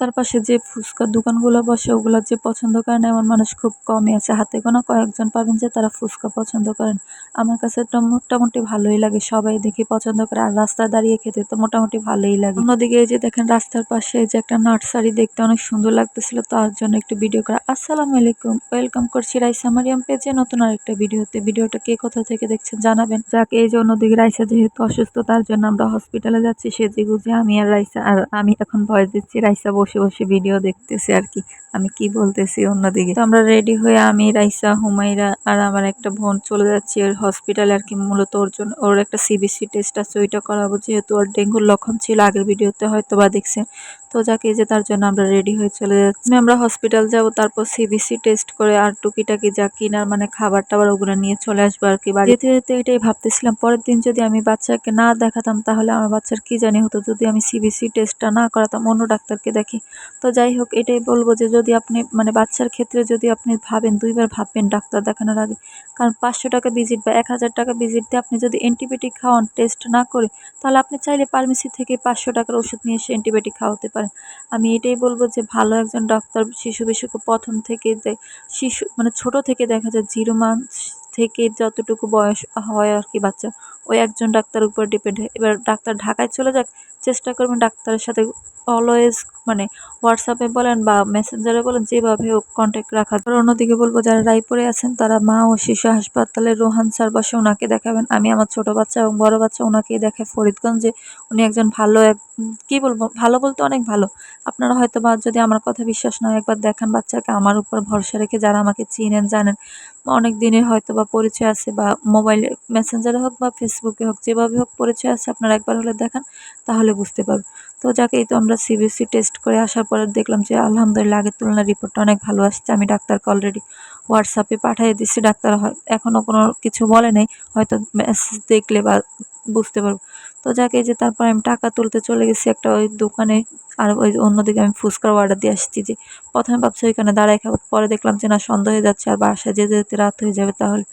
রাস্তার পাশে যে ফুচকার দোকানগুলো বসে, ওগুলো যে পছন্দ করে না, এমন মানুষ খুব কমই আছে। হাতে গোনা কয়েকজন পাবেন যে তারা ফুচকা পছন্দ করেন। আমার কাছে তো মোটামুটি ভালোই লাগে, সবাই দেখি পছন্দ করে। আর রাস্তায় দাঁড়িয়ে খেতে তো মোটামুটি ভালোই লাগে। অন্যদিকে এই যে দেখেন রাস্তার পাশে যে একটা নার্সারি দেখতে অনেক সুন্দর লাগতেছিল, তার জন্য একটু ভিডিও করা। আসসালামু আলাইকুম, ওয়েলকাম করছি রাইসা মারিয়াম পেজে নতুন আরেকটা ভিডিওতে। ভিডিওটা কে কোথা থেকে দেখছেন জানাবেন। যাকে, এই যে অন্যদিকে রাইসা যেহেতু অসুস্থ, তার জন্য আমরা হসপিটালে যাচ্ছি সেজে গুজে আমি আর রাইসা, আর আমি এখন ভয়েস দিচ্ছি রাইসা বসে। বসে বসে ভিডিও দেখতেছে আর কি। আমি কি বলতেছি অন্যদিকে? তো আমরা রেডি হয়ে আমি, রাইসা হুমাইরা আর আমার একটা বোন চলে যাচ্ছি ওর হসপিটালে আর কি। মূলত ওর জন্য ওর একটা সিবিসি টেস্ট আছে, ওইটা করাবো। যেহেতু ওর ডেঙ্গুর লক্ষণ ছিল, আগের ভিডিওতে হয়তো বা দেখছেন। তো যাকে যে তার জন্য আমরা রেডি হয়ে চলে যাচ্ছি। আমরা হসপিটাল যাব, তারপর সিবিসি টেস্ট করে আর টুকিটাকি যা কিনার মানে খাবার টাবার ওগুলো নিয়ে চলে আসব আর কি বাড়ি যেতে যেতে এটাই ভাবতেছিলাম, পরের দিন যদি আমি বাচ্চাকে না দেখাতাম, তাহলে আমার বাচ্চার কি জানি হতো? যদি আমি সিবিসি টেস্টটা না করাতাম, অন্য ডাক্তারকে দেখি। তো যাই হোক, এটাই বলব যে যদি আপনি মানে বাচ্চার ক্ষেত্রে যদি আপনি ভাবেন, দুইবার ভাববেন ডাক্তার দেখানোর আগে। কারণ পাঁচশো টাকা ভিজিট বা এক হাজার টাকা ভিজিট দিয়ে আপনি যদি অ্যান্টিবায়োটিক খাওয়ান টেস্ট না করে, তাহলে আপনি চাইলে ফার্মেসি থেকে পাঁচশো টাকার ওষুধ নিয়ে এসে অ্যান্টিবায়োটিক খাওয়াতে পারেন। আমি এটাই বলব যে ভালো একজন ডাক্তার শিশু বিশেষজ্ঞ প্রথম থেকে শিশু মানে ছোট থেকে দেখা যায়, জিরো মান্থ থেকে যতটুকু বয়স হয় আর কি বাচ্চা, ওই একজন ডাক্তার উপর ডিপেন্ড এবার ডাক্তার ঢাকায় চলে যাক, চেষ্টা করবেন ডাক্তারের সাথে অলওয়েজ মানে হোয়াটসঅ্যাপে বলেন বা মেসেঞ্জারে বলেন, যেভাবে হোক কন্ট্যাক্ট রাখা আর অন্যদিকে বলব, যারা রায়পুরে আছেন, তারা মা ও শিশু হাসপাতালে রোহান স্যার বসে ওনাকে দেখাবেন। আমি আমার ছোট বাচ্চা এবং বড় বাচ্চা ওনাকেই দেখাই ফরিদগঞ্জে উনি একজন ভালো এক কী বলব? ভালো বলতে অনেক ভালো। আপনারা হয়তো বা যদি আমার কথা বিশ্বাস না একবার দেখান বাচ্চাকে আমার উপর ভরসা রেখে যারা আমাকে চিনেন, জানেন অনেক দিনের হয়তো বা পরিচয় আছে বা মোবাইলে, মেসেঞ্জারে হোক বা ফেসবুকে হোক, যেভাবে হোক পরিচয় আছে, আপনারা একবার হলে দেখান, তাহলে বুঝতে পারবেন। তো যাকেই তো আমরা সিবিসি টেস্ট করে আসার পরে দেখলাম যে আলহামদুলিল্লাহ আগের তুলনায় রিপোর্টটা অনেক ভালো আসছে। আমি ডাক্তারকে অলরেডি হোয়াটসঅ্যাপে পাঠিয়ে দিচ্ছি ডাক্তার এখনও কোনো কিছু বলে নাই, হয়তো মেসেজ দেখলে বা বুঝতে পারব। তো যাকে যে তারপর আমি টাকা তুলতে চলে গেছি একটা ওই দোকানে। আর ওই অন্যদিকে আমি ফুচকার অর্ডার দিয়ে আসছি যে, প্রথমে ভাবছি ওইখানে দাঁড়ায় খাব, পরে দেখলাম যে না, সন্ধ্যা হয়ে যাচ্ছে, আর বাসায় যেতে যেতে রাত হয়ে যাবে তাহলে।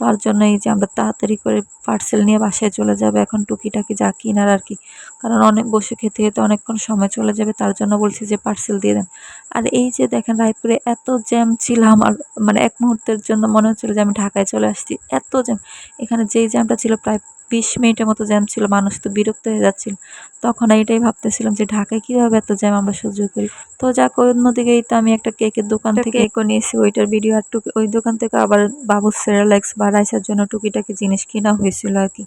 তার জন্য এই যে আমরা তাড়াতাড়ি করে পার্সেল নিয়ে বাসায় চলে যাবে, এখন টুকিটাকি যা কিনার আর কি। কারণ অনেক বসে খেতে খেতে অনেকক্ষণ সময় চলে যাবে, তার জন্য বলছি যে পার্সেল দিয়ে দেন। আর এই যে দেখেন রায়পুরে এত জ্যাম ছিল আমার মানে এক মুহূর্তের জন্য মনে হচ্ছিল যে আমি ঢাকায় চলে আসছি, এত জ্যাম এখানে যেই জ্যামটা ছিল প্রায় বিশ মিনিটের মতো জ্যাম ছিল মানুষ তো বিরক্ত হয়ে যাচ্ছিল। তখন এটাই ভাবতেছিলাম যে ঢাকায় কীভাবে এত জ্যাম আমরা সহ্য করি? তো যাক অন্যদিকে তো আমি একটা কেকের দোকান থেকে কেকও নিয়েছি ওইটার ভিডিও আর টুকি ওই দোকান থেকে আবার বাবুর সেরালেক্স বা রাইসার জন্য টুকিটাকি জিনিস কেনা হয়েছিল আর কি।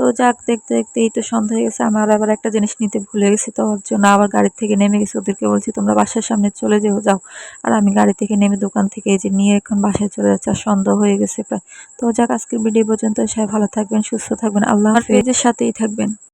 তো যাক দেখতে দেখতে এই তো সন্ধ্যা হয়ে গেছে আমার আবার একটা জিনিস নিতে ভুলে গেছি তো ওর জন্য আবার গাড়ি থেকে নেমে গেছে। ওদেরকে বলছি তোমরা বাসার সামনে চলে যেও যাও। আর আমি গাড়ি থেকে নেমে দোকান থেকে এই যে নিয়ে এখন বাসায় চলে যাচ্ছে আর সন্ধ্যা হয়ে গেছে প্রায়। তো যাক আজকের ভিডিও পর্যন্ত সবাই ভালো থাকবেন সুস্থ থাকবেন আল্লাহ হাফেজের সাথেই থাকবেন।